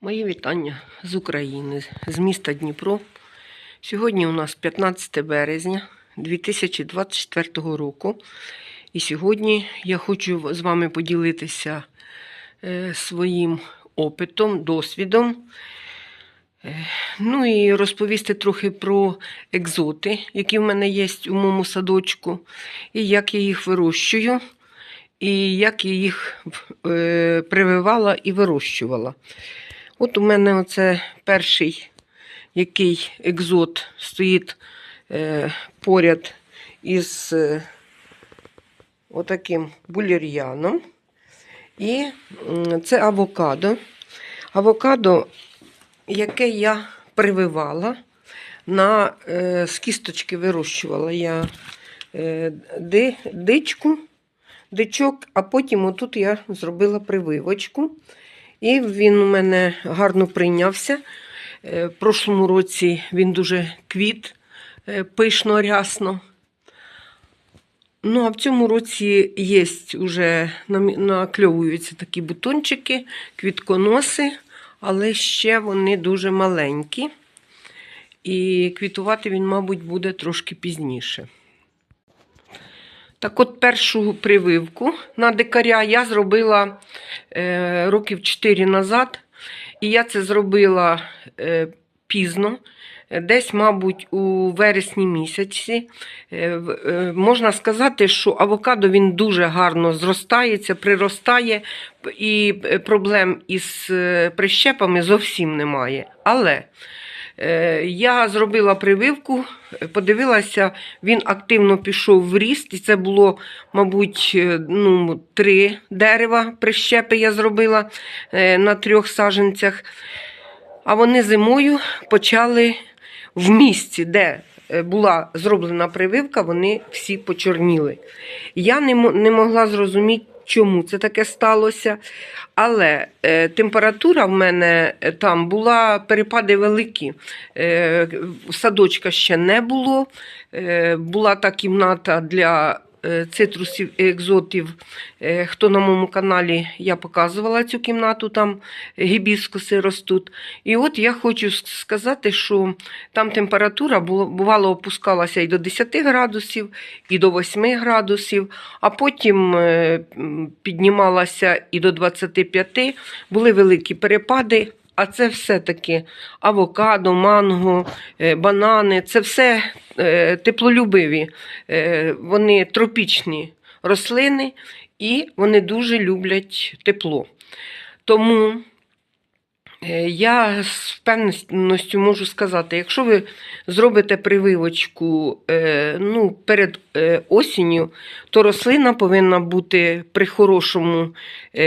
Мої вітання з України, з міста Дніпро. Сьогодні у нас 15 березня 2024 року. І сьогодні я хочу з вами поділитися е, своїм опитом, досвідом. Е, Ну і розповісти трохи про екзоти, які в мене є у моєму садочку, і як я їх вирощую, і як я їх е, прививала і вирощувала. От у мене оце перший який екзот стоїть е, поряд із е, отаким булір'яном. І це авокадо. Авокадо, яке я прививала на е, з кісточки вирощувала я е, ди, дичку, дичок, а потім отут я зробила прививочку. І він у мене гарно прийнявся. Е, В прошлому році він дуже квіт, е, пишно, рясно. Ну, а в цьому році є вже накльовуються такі бутончики, квітконоси, але ще вони дуже маленькі. І квітувати він, мабуть, буде трошки пізніше. Так от першу прививку на дикаря я зробила е, років 4 назад. І я це зробила е, пізно, десь, мабуть, у вересні місяці. Е, е, можна сказати, що авокадо він дуже гарно зростається, приростає, і е, проблем із е, прищепами зовсім немає. Але Я зробила прививку, е, подивилася, він активно пішов в ріст, і це було, мабуть, е, ну, три дерева прищепи я зробила е, на трьох саджанцях. А вони зимою почали в місці, де е, була зроблена прививка, вони всі почорніли. Я не могла зрозуміти, чому це таке сталося. Але е, температура в мене е, там була перепади великі. Е, садочка ще не було. Е, була та кімната для цитрусів і екзотів. Е, хто на моєму каналі я показувала цю кімнату, там гібіскуси ростуть. І от я хочу сказати, що там температура бувало опускалася і до 10 градусів, і до 8 градусів, а потім е, піднімалася і до 25. Були великі перепади. А це все-таки авокадо, манго, е, банани це все е, теплолюбиві, е, вони тропічні рослини і вони дуже люблять тепло. Тому я з впевненістю можу сказати, якщо ви зробите прививочку ну, перед осінню, то рослина повинна бути при хорошому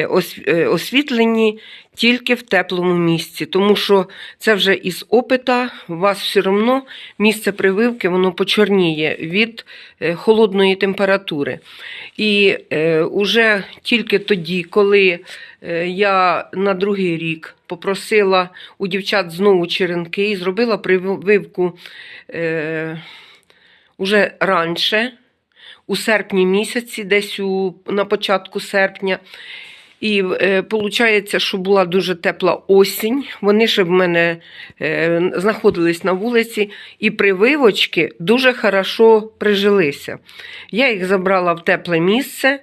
ос- освітленні тільки в теплому місці, тому що це вже із опита у вас все одно місце прививки воно почорніє від е, холодної температури. І е, тільки тоді, коли е, я на другий рік попросила у дівчат знову черенки і зробила прививку е, уже раніше, у серпні місяці, десь у, на початку серпня. І виходить, що була дуже тепла осінь. Вони ще в мене е, знаходились на вулиці, і прививочки дуже хорошо прижилися. Я їх забрала в тепле місце,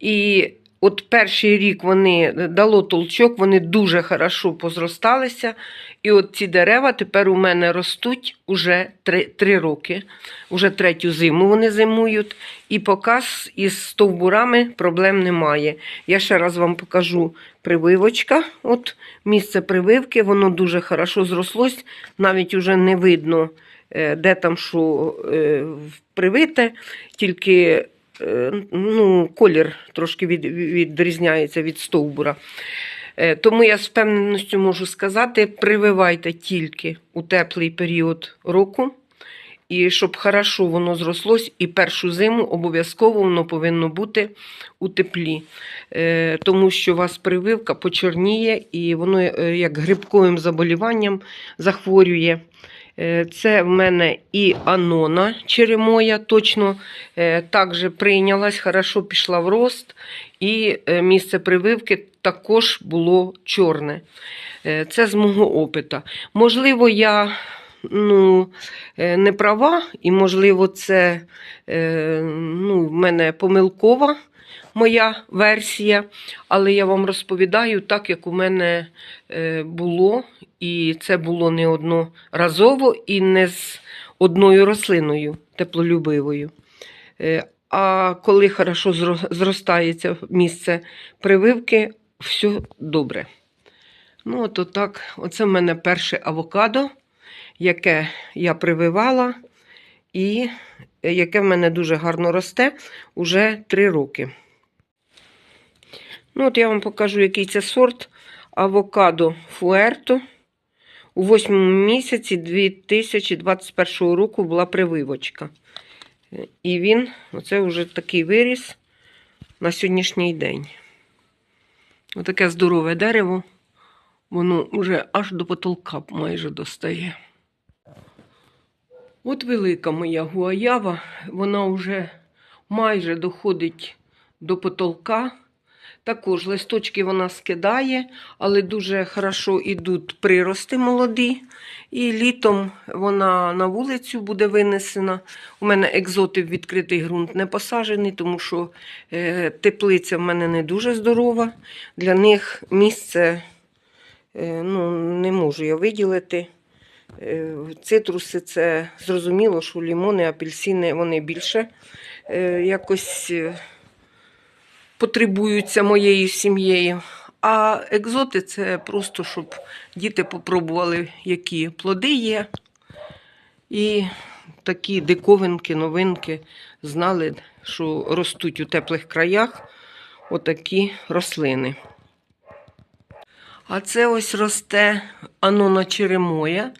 і от перший рік вони дало толчок, вони дуже хорошо позросталися. І от ці дерева тепер у мене ростуть уже три, три роки, уже третю зиму вони зимують, і поки з- із стовбурами проблем немає. Я ще раз вам покажу прививочка. От місце прививки, воно дуже хорошо зрослось, навіть уже не видно, е, де там що е, привите, тільки е, ну, колір трошки від, відрізняється від стовбура. Е, Тому я з впевненістю можу сказати: прививайте тільки у теплий період року. І щоб хорошо воно зрослось, і першу зиму обов'язково воно повинно бути у теплі, Е, тому що у вас прививка почорніє і воно е, як грибковим заболіванням захворює. Е, Це в мене і Анона Черемоя, точно е, також прийнялась, хорошо пішла в рост, і е, місце прививки також було чорне. Це з мого опита. Можливо, я ну, не права, і, можливо, це ну, в мене помилкова моя версія, але я вам розповідаю так, як у мене е, було, і це було не одноразово і не з одною рослиною теплолюбивою. Е, А коли хорошо зростається місце прививки, все добре. Ну, от отак. Оце в мене перше авокадо, яке я прививала, і яке в мене дуже гарно росте уже 3 роки. Ну, от я вам покажу, який це сорт авокадо Фуерто. У восьмому місяці 2021 року була прививочка. І він, оце вже такий виріс на сьогоднішній день. Отаке здорове дерево, воно вже аж до потолка майже достає. От велика моя гуаява, вона вже майже доходить до потолка. Також листочки вона скидає, але дуже хорошо йдуть прирости молоді. І літом вона на вулицю буде винесена. У мене екзоти в відкритий ґрунт не посаджені, тому що е, теплиця в мене не дуже здорова. Для них місце е, ну, не можу я виділити. Е, Цитруси це зрозуміло, що лімони, апельсини вони більше якось потребуються моєю сім'єю. А екзоти це просто, щоб діти попробували, які плоди є. І такі диковинки, новинки знали, що ростуть у теплих краях отакі рослини. А це ось росте анона черемоя.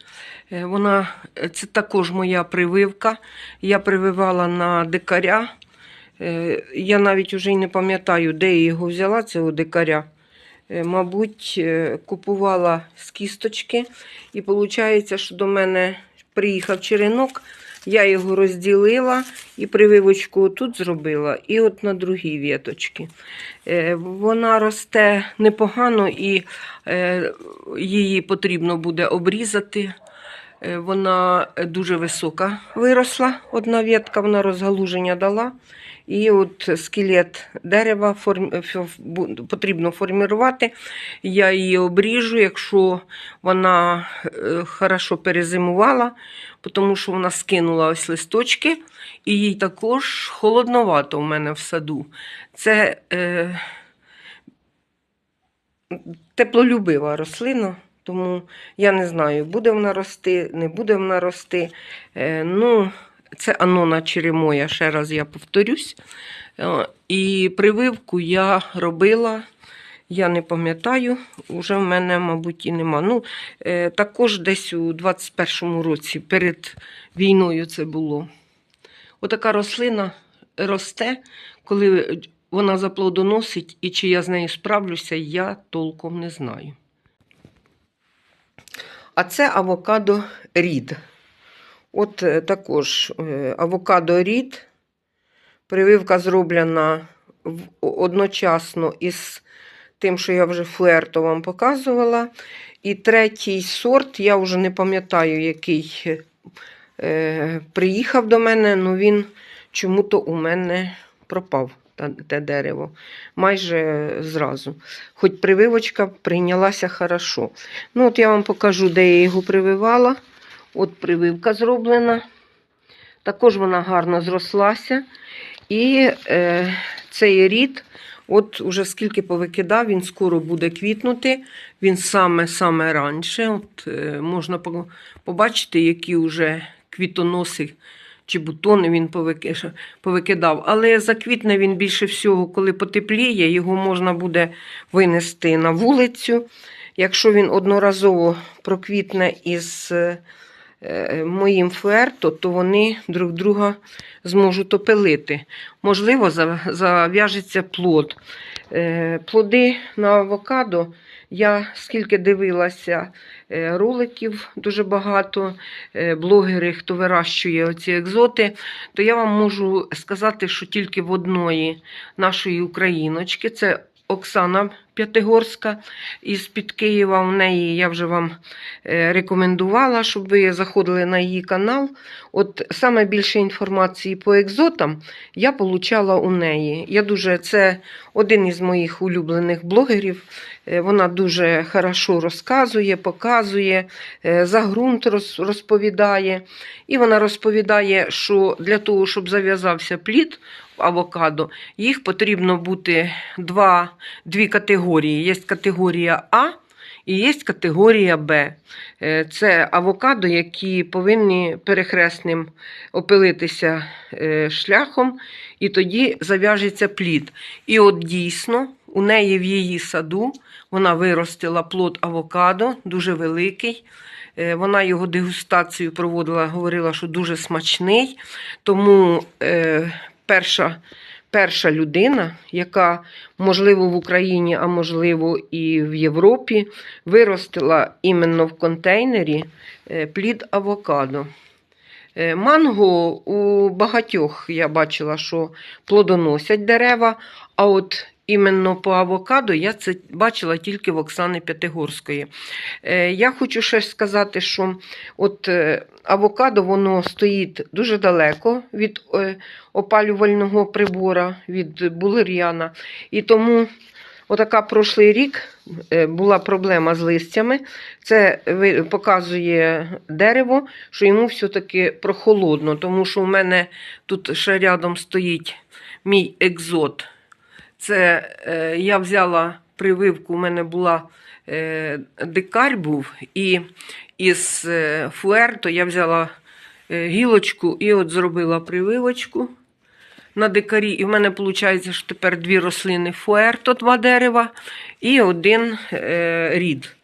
Е, Вона, це також моя прививка. Я прививала на дикаря. Е, Я навіть вже й не пам'ятаю, де я його взяла, цього дикаря. Е, Мабуть, е, купувала з кісточки. І виходить, що до мене приїхав черенок, я його розділила і прививочку тут зробила, і от на другій віточці. Вона росте непогано і її потрібно буде обрізати. Вона дуже висока виросла. Одна ветка, вона розгалуження дала. І от скелет дерева форм... потрібно формувати. Я її обріжу, якщо вона е, хорошо перезимувала, тому що вона скинула ось листочки, і їй також холодновато в мене в саду. Це е, теплолюбива рослина. Тому я не знаю, буде вона рости, не буде вона рости. Е, ну, це анона черемоя, ще раз я повторюсь. Е, І прививку я робила, я не пам'ятаю, вже в мене, мабуть, і нема. Ну, е, також десь у 21-му році, перед війною це було. Отака рослина росте, коли вона заплодоносить, і чи я з нею справлюся, я толком не знаю. А це авокадо рід. От е, також е, авокадо рід. Прививка зроблена одночасно із тим, що я вже флерто вам показувала. І третій сорт, я вже не пам'ятаю, який е, приїхав до мене, але він чому-то у мене пропав, те дерево. Майже зразу. Хоч прививочка прийнялася хорошо. Ну, от я вам покажу, де я його прививала. От прививка зроблена. Також вона гарно зрослася. І е, цей рід, от уже скільки повикидав, він скоро буде квітнути. Він саме-саме раніше. От, е, можна побачити, які вже квітоноси чи бутони він повикидав. Але заквітне він більше всього, коли потепліє, його можна буде винести на вулицю. Якщо він одноразово проквітне із е, моїм фуерто, то вони друг друга зможуть опилити. Можливо, зав'яжеться плод. Е, Плоди на авокадо. Я скільки дивилася е, роликів, дуже багато е, блогери, хто вирощує оці екзоти, то я вам можу сказати, що тільки в одної нашої україночки, це Оксана П'ятигорська із під Києва. У неї я вже вам е, рекомендувала, щоб ви заходили на її канал. От саме більше інформації по екзотам я получала у неї. Я дуже це один із моїх улюблених блогерів. Е, Вона дуже хорошо розказує, показує, е, за ґрунт розповідає. І вона розповідає, що для того, щоб зав'язався плід в авокадо, їх потрібно бути два, дві категорії. Є категорія А і є категорія Б. Е, Це авокадо, які повинні перехресним опилитися е, шляхом, і тоді зав'яжеться плід. І от дійсно у неї в її саду вона виростила плод авокадо, дуже великий. Е, Вона його дегустацію проводила, говорила, що дуже смачний. Тому перша, перша людина, яка, можливо, в Україні, а можливо, і в Європі, виростила іменно в контейнері е, плід авокадо. Е, Манго у багатьох я бачила, що плодоносять дерева, а от іменно по авокадо я це бачила тільки в Оксани П'ятигорської. Е, Я хочу ще сказати, що от е, авокадо воно стоїть дуже далеко від е, опалювального прибора, від булер'яна. І тому отака прошлий рік була проблема з листями. Це показує дерево, що йому все-таки прохолодно, тому що в мене тут ще рядом стоїть мій екзот. Це е, я взяла прививку, у мене була е, дикарь був, і із е, фуерто я взяла е, гілочку і от зробила прививочку на дикарі. І в мене виходить, що тепер дві рослини фуерто, два дерева, і один е, рід.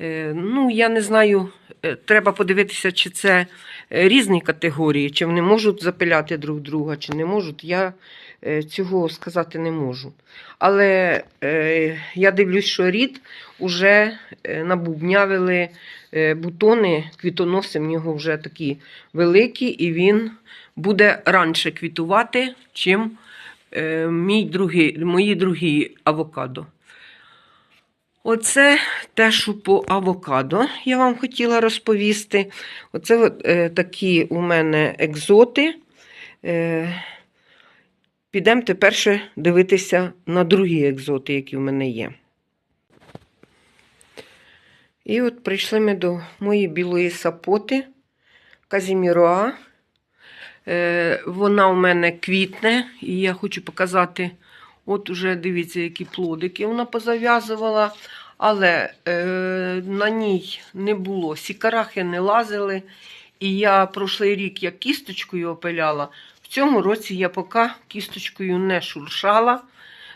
Е, Ну, я не знаю, е, треба подивитися, чи це різні категорії, чи вони можуть запиляти друг друга, чи не можуть. Я цього сказати не можу. Але е, я дивлюсь, що рід уже е, набубнявили е, бутони, квітоноси в нього вже такі великі, і він буде раніше квітувати, чим е, мій другий, мої другі авокадо. Оце те, що по авокадо я вам хотіла розповісти. Оце от, е, такі у мене екзоти. Е, підемо тепер ще дивитися на другі екзоти, які в мене є. І от прийшли ми до моєї білої сапоти Казіміроа. Е, вона у мене квітне, і я хочу показати. От уже дивіться, які плодики вона позав'язувала, але е, на ній не було. Сікарахи не лазили. І я прошлий рік як кісточкою опиляла. В цьому році я поки кісточкою не шуршала,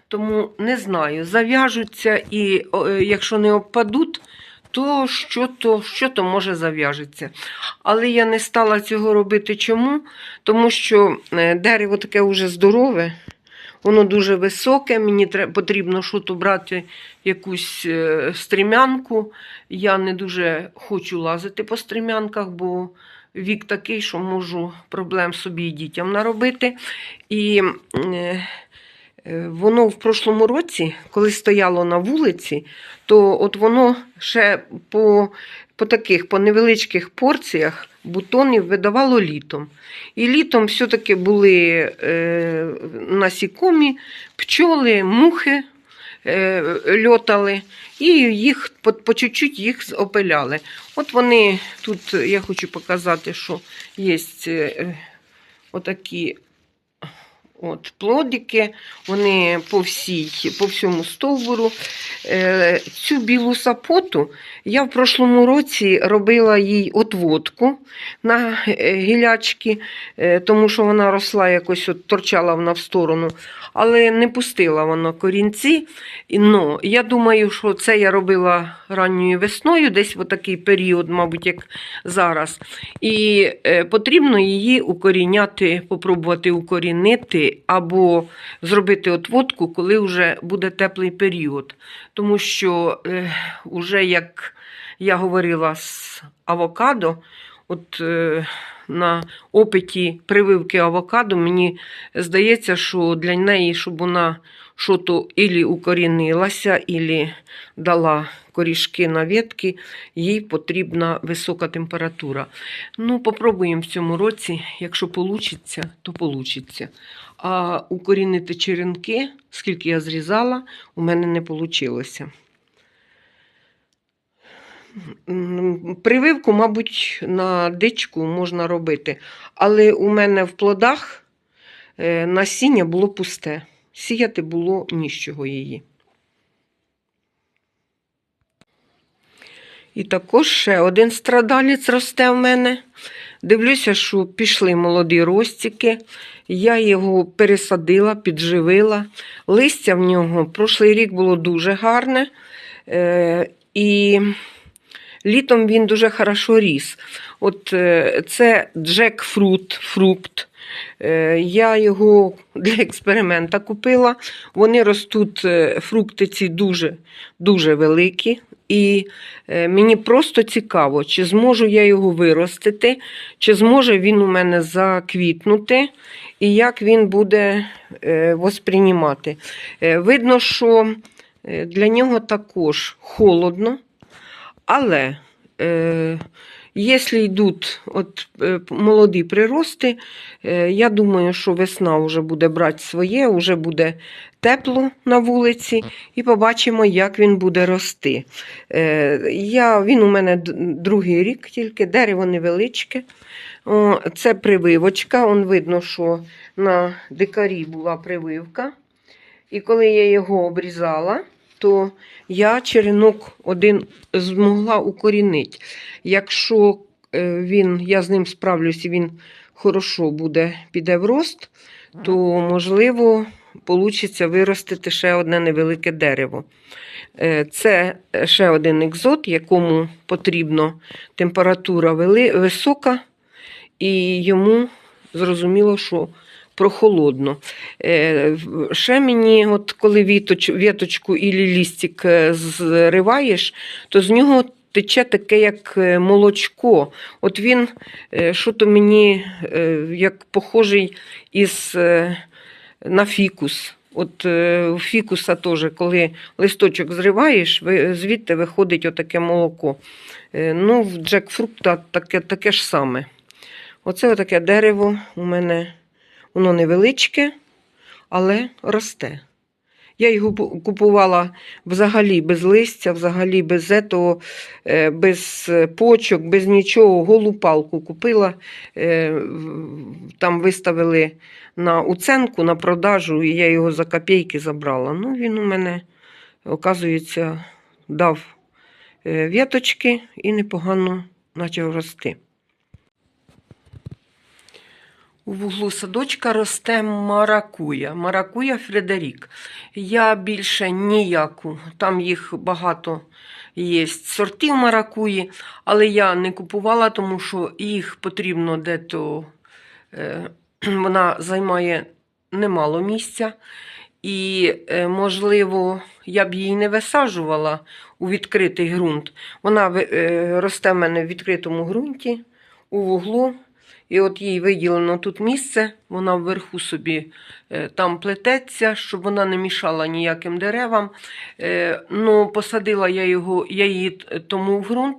тому не знаю, зав'яжуться і е, якщо не обпадуть, то що то, що то може зав'яжеться. Але я не стала цього робити чому? Тому що е, дерево таке вже здорове, воно дуже високе, мені потрібно щось брати якусь е, стрімянку. Я не дуже хочу лазити по стрімянках, бо вік такий, що можу проблем собі і дітям наробити. І е, е, воно в прошлому році, коли стояло на вулиці, то от воно ще по, по таких по невеличких порціях бутонів видавало літом. І літом все-таки були е, насікомі, пчоли, мухи льотали, і їх по, по чуть-чуть їх опиляли. От вони тут я хочу показати, що є е, отакі от плодики, вони по всій, по всьому стовбуру. Е, Цю білу сапоту я в прошлому році робила їй отводку на е, гілячки, е, тому що вона росла якось от торчала вона в сторону, але не пустила вона корінці. І, Ну, я думаю, що це я робила ранньою весною, десь в такий період, мабуть, як зараз. І е, потрібно її укоріняти, попробувати укорінити або зробити отводку, коли вже буде теплий період. Тому що е, вже як я говорила з авокадо, от е, на опиті прививки авокадо, мені здається, що для неї, щоб вона що то ілі укорінилася, ілі дала корішки на ветки, їй потрібна висока температура. Ну, попробуємо в цьому році, якщо вийде, то вийде. А укорінити черенки, скільки я зрізала, у мене не вийшло. Прививку, мабуть, на дичку можна робити, але у мене в плодах е, насіння було пусте. Сіяти було нічого її. І також ще один страдалець росте в мене. Дивлюся, що пішли молоді ростики. Я його пересадила, підживила. Листя в нього прошлий рік було дуже гарне. Е, і літом він дуже хорошо ріс. От е, це джекфрут, фрукт. Е, Я його для експеримента купила. Вони ростуть, фрукти ці дуже, дуже великі. І е, мені просто цікаво, чи зможу я його виростити, чи зможе він у мене заквітнути, і як він буде е, восприймати. Е, Видно, що для нього також холодно, але якщо йдуть от, е, молоді прирости, е, я думаю, що весна вже буде брати своє, вже буде тепло на вулиці, і побачимо, як він буде рости. Е, я, він у мене другий рік тільки, дерево невеличке. Це прививочка. Он видно, що на дикарі була прививка. І коли я його обрізала, то я черенок один змогла укорінити. Якщо е, він, я з ним справлюсь і він хорошо буде, піде в рост, то можливо вийде виростити ще одне невелике дерево. Е, Це ще один екзот, якому потрібна температура висока, і йому зрозуміло, що прохолодно. Е, Ще мені, от коли віточ, віточку і лістик е, зриваєш, то з нього тече таке, як е, молочко. От він що то мені як похожий із, на фікус. От фікуса теж, коли листочок зриваєш, звідти виходить отаке молоко. Ну, в джекфрукта таке, таке ж саме. Оце отаке дерево у мене, воно невеличке, але росте. Я його купувала взагалі без листя, взагалі без етого, е, без е, почок, без нічого. Голу палку купила. е, Там виставили на уценку на продажу, і я його за копійки забрала. Ну, він у мене, оказується, дав віточки і непогано почав рости. У вуглу садочка росте маракуя. Маракуя Фредерік. Я більше ніяку. Там їх багато є сортів маракуї, але я не купувала, тому що їх потрібно дето. Е, вона займає немало місця. І, е, можливо, я б її не висаджувала у відкритий ґрунт. Вона е, росте в мене в відкритому ґрунті, у вуглу. І от їй виділено тут місце, вона вверху собі е, там плететься, щоб вона не мішала ніяким деревам. Е, Ну, посадила я, його, я її тому в ґрунт,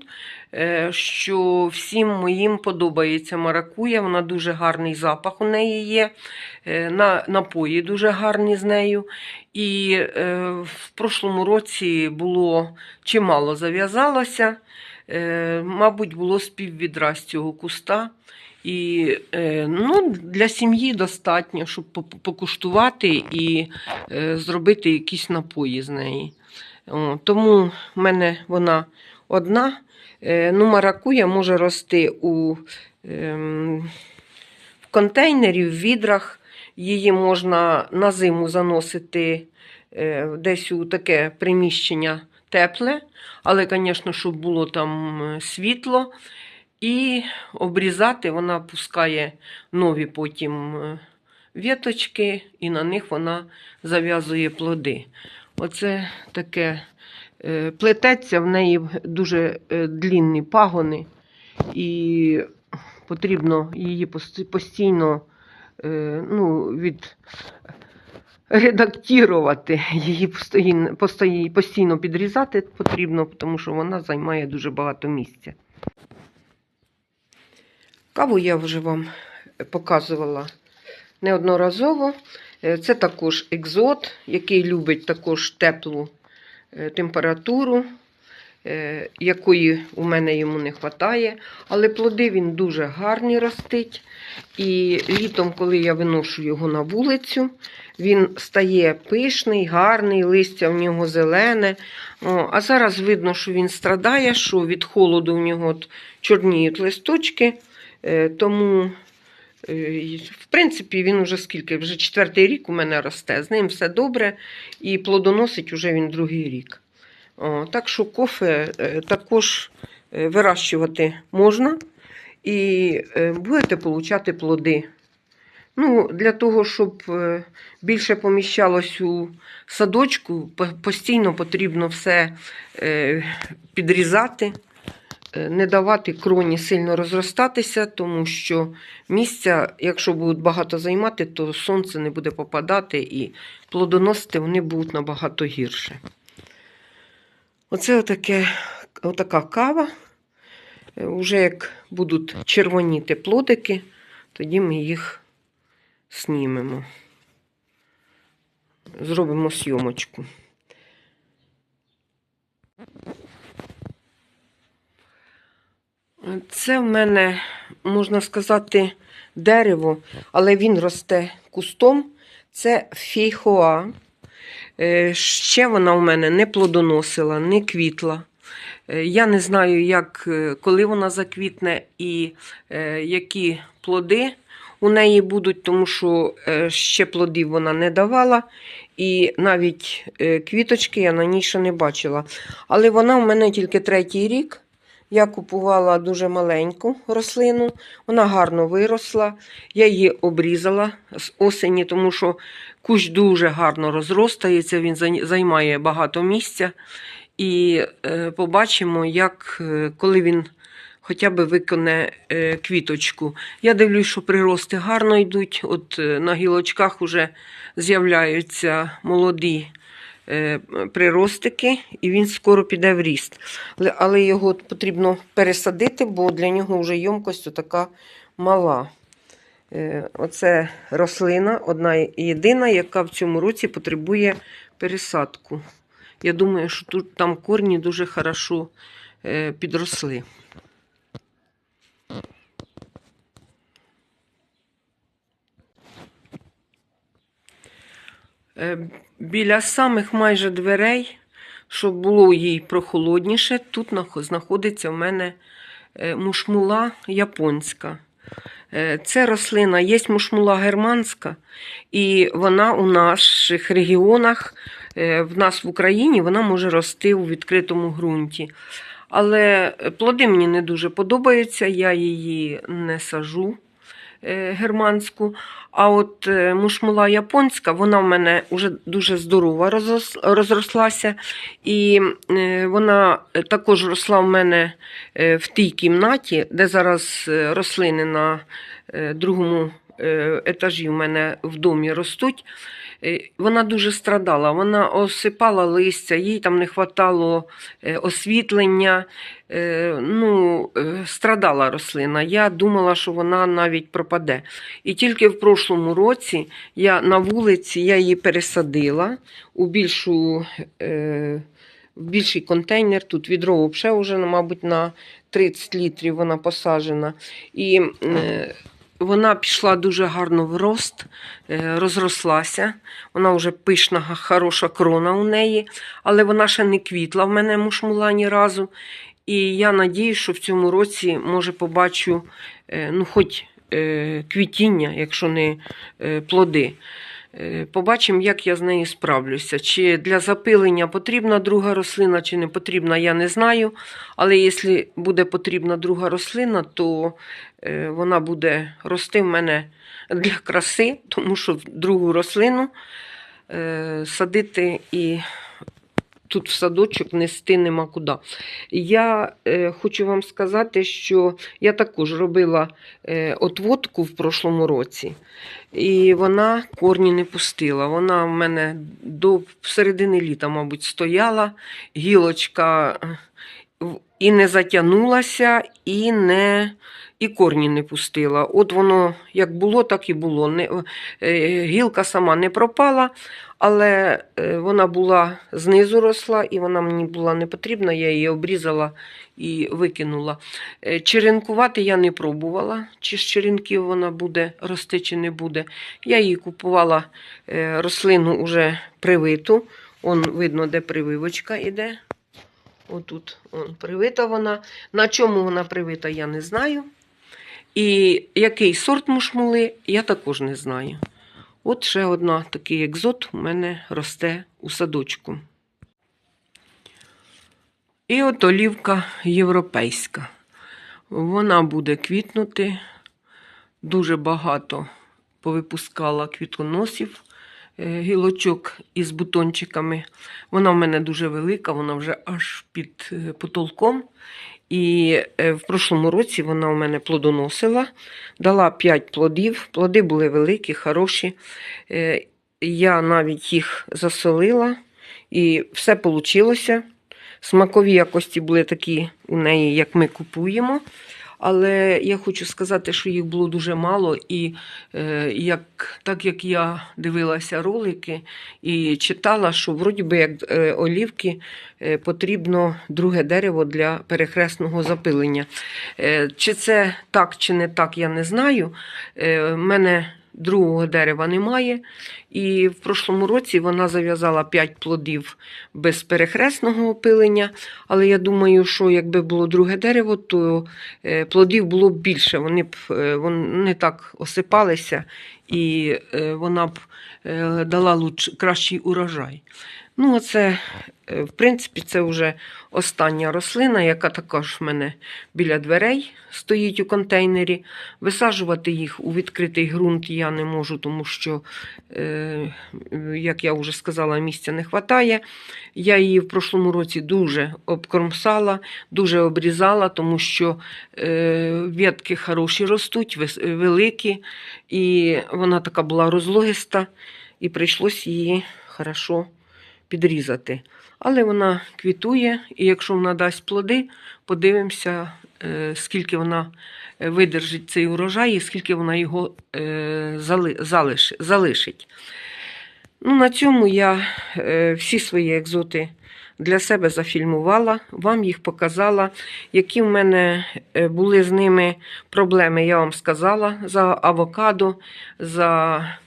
е, що всім моїм подобається маракуя. Вона дуже гарний запах у неї є. На, напої дуже гарні з нею. І в прошлому році було чимало зав'язалося. Мабуть, було з піввідра з цього куста. І е, ну, для сім'ї достатньо, щоб покуштувати і е, зробити якісь напої з неї. Тому в мене вона одна. Е, ну, маракуя може рости у ем, в контейнері, в відрах. Її можна на зиму заносити десь у таке приміщення тепле, але, звісно, щоб було там світло. І обрізати вона пускає нові потім е, віточки, і на них вона зав'язує плоди. Оце таке е, плететься, в неї дуже е, длінні пагони, і потрібно її постійно ну, від редактувати, її постійно підрізати потрібно, тому що вона займає дуже багато місця. Каву я вже вам показувала неодноразово. Е, Це також екзот, який любить також теплу е, температуру, е, якої у мене йому не вистачає. Але плоди він дуже гарні ростить. І літом, коли я виношу його на вулицю, він стає пишний, гарний, листя в нього зелене. А зараз видно, що він страдає, що від холоду в нього чорніють листочки. Е, Тому, е, в принципі, він уже скільки, вже четвертий рік у мене росте. З ним все добре і плодоносить уже він другий рік. О, так що кофе е, також вирощувати можна і будете получати плоди. Ну, для того, щоб більше поміщалось у садочку, постійно потрібно все підрізати, не давати кроні сильно розростатися, тому що місця, якщо будуть багато займати, то сонце не буде попадати і плодоносити вони будуть набагато гірше. Оце отаке, отака кава. Е, Уже як будуть червоніти плодики, тоді ми їх знімемо. Зробимо зйомочку. Це в мене, можна сказати, дерево, але він росте кустом. Це фейхоа. Е, Ще вона у мене не плодоносила, не квітла. Е, Я не знаю, як, е, коли вона заквітне і які плоди у неї будуть, тому що ще плодів вона не давала. І навіть квіточки я на ній ще не бачила. Але вона у мене тільки третій рік. Я купувала дуже маленьку рослину, вона гарно виросла. Я її обрізала з осені, тому що кущ дуже гарно розростається, він займає багато місця. І е, побачимо, як е, коли він хоча б виконе е, квіточку. Я дивлюсь, що прирости гарно йдуть. От на гілочках вже з'являються молоді приростики, і він скоро піде в ріст. Але, але його потрібно пересадити, бо для нього вже ємкость така мала. Е, Оце рослина, одна єдина, яка в цьому році потребує пересадку. Я думаю, що тут там корні дуже хорошо е, підросли. Біля самих майже дверей, щоб було їй прохолодніше, тут знаходиться в мене е, мушмула японська. Е, Це рослина, є мушмула германська, і вона у наших регіонах, е, в нас в Україні, вона може рости у відкритому ґрунті. Але плоди мені не дуже подобаються, я її не сажу е, германську. А от е, мушмула японська, вона в мене вже дуже здорова розрослася. І е, вона також росла в мене е, в тій кімнаті, де зараз е, рослини на е, другому е, етажі в мене в домі ростуть. Е, Вона дуже страдала, вона осипала листя, їй там не вистачало освітлення. Е, Ну, е, страдала рослина. Я думала, що вона навіть пропаде. І тільки в прошлому році я на вулиці я її пересадила у більшу е, в більший контейнер. Тут відро вже, ну, мабуть, на 30 літрів вона посаджена. І е, вона пішла дуже гарно в рост, е, розрослася. Вона вже пишна, хороша крона у неї, але вона ще не квітла в мене мушмула ні разу. І я надію, що в цьому році, може, побачу е, ну, хоч е, квітіння, якщо не плоди. Е, Побачимо, як я з нею справлюся. Чи для запилення потрібна друга рослина, чи не потрібна, я не знаю. Але якщо буде потрібна друга рослина, то е, вона буде рости в мене для краси, тому що другу рослину е, садити і тут в садочок нести нема куди. Я е, хочу вам сказати, що я також робила е, отводку в прошлому році, і вона корні не пустила. Вона в мене до середини літа, мабуть, стояла, гілочка і не затягнулася, і не. І корні не пустила. От воно як було, так і було. Не, е, гілка сама не пропала, але е, вона була знизу росла, і вона мені була не потрібна. Я її обрізала і викинула. Е, Черенкувати я не пробувала, чи з черенків вона буде рости, чи не буде. Я її купувала е, рослину уже привиту. Он видно, де прививочка іде. Отут он, привита вона. На чому вона привита, я не знаю. І який сорт мушмули, я також не знаю. От ще одна такий екзот у мене росте у садочку. І от олівка європейська. Вона буде квітнути. Дуже багато повипускала квітконосів, е, гілочок із бутончиками. Вона в мене дуже велика, вона вже аж під е, потолком. І е, в прошлому році вона у мене плодоносила, дала 5 плодів. Плоди були великі, хороші. Е, Я навіть їх засолила, і все вийшло. Смакові якості були такі у неї, як ми купуємо. Але я хочу сказати, що їх було дуже мало, і е, як, так як я дивилася ролики і читала, що вроді би як е, олівки е, потрібно друге дерево для перехресного запилення. Чи це так, чи не так, я не знаю. В мене другого дерева немає. І в прошлому році вона зав'язала 5 плодів без перехресного опилення. Але я думаю, що якби було друге дерево, то е, плодів було б більше. Вони б е, вони так осипалися, і е, вона б дала луч, кращий урожай. Ну, оце, е, в принципі, це вже остання рослина, яка також в мене біля дверей стоїть у контейнері. Висаджувати їх у відкритий ґрунт я не можу, тому що, е, як я вже сказала, місця не вистачає. Я її в прошлому році дуже обкромсала, дуже обрізала, тому що е, ветки хороші ростуть, великі, і вона така була розлогиста, і прийшлось її хорошо підрізати. Але вона квітує, і якщо вона дасть плоди, подивимося, е, скільки вона е, видержить цей урожай і скільки вона його е, зали- залиш- залишить. Ну, на цьому я всі свої екзоти для себе зафільмувала, вам їх показала. Які в мене були з ними проблеми, я вам сказала за авокадо, за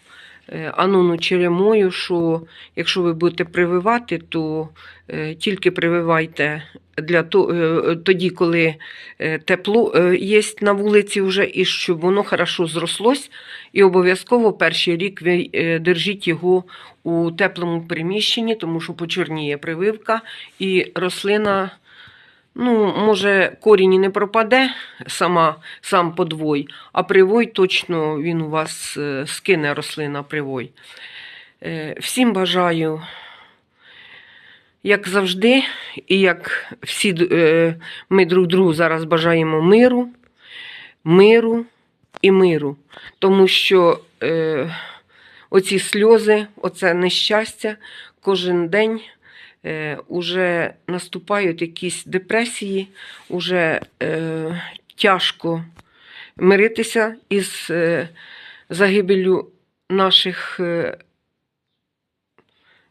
Анону черемою, що якщо ви будете прививати, то е, тільки прививайте для е, тоді, коли е, тепло е, є на вулиці вже, і щоб воно хорошо зрослось. І обов'язково перший рік ви е, держіть його у теплому приміщенні, тому що почорніє прививка, і рослина. Ну, може, корінь і не пропаде сама, сам подвой, а привой точно він у вас е, скине рослина привой. Е, Всім бажаю, як завжди, і як всі е, ми друг другу зараз бажаємо миру, миру і миру. Тому що оці сльози, оце нещастя кожен день уже наступають якісь депресії, уже е, тяжко миритися із е, загибелю наших е,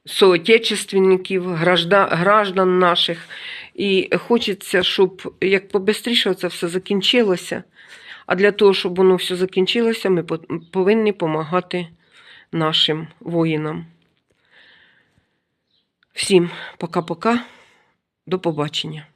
соотечественників, граждан, граждан наших. І хочеться, щоб як побистріше це все закінчилося. А для того, щоб воно все закінчилося, ми повинні допомагати нашим воїнам. Всім пока-пока. До побачення.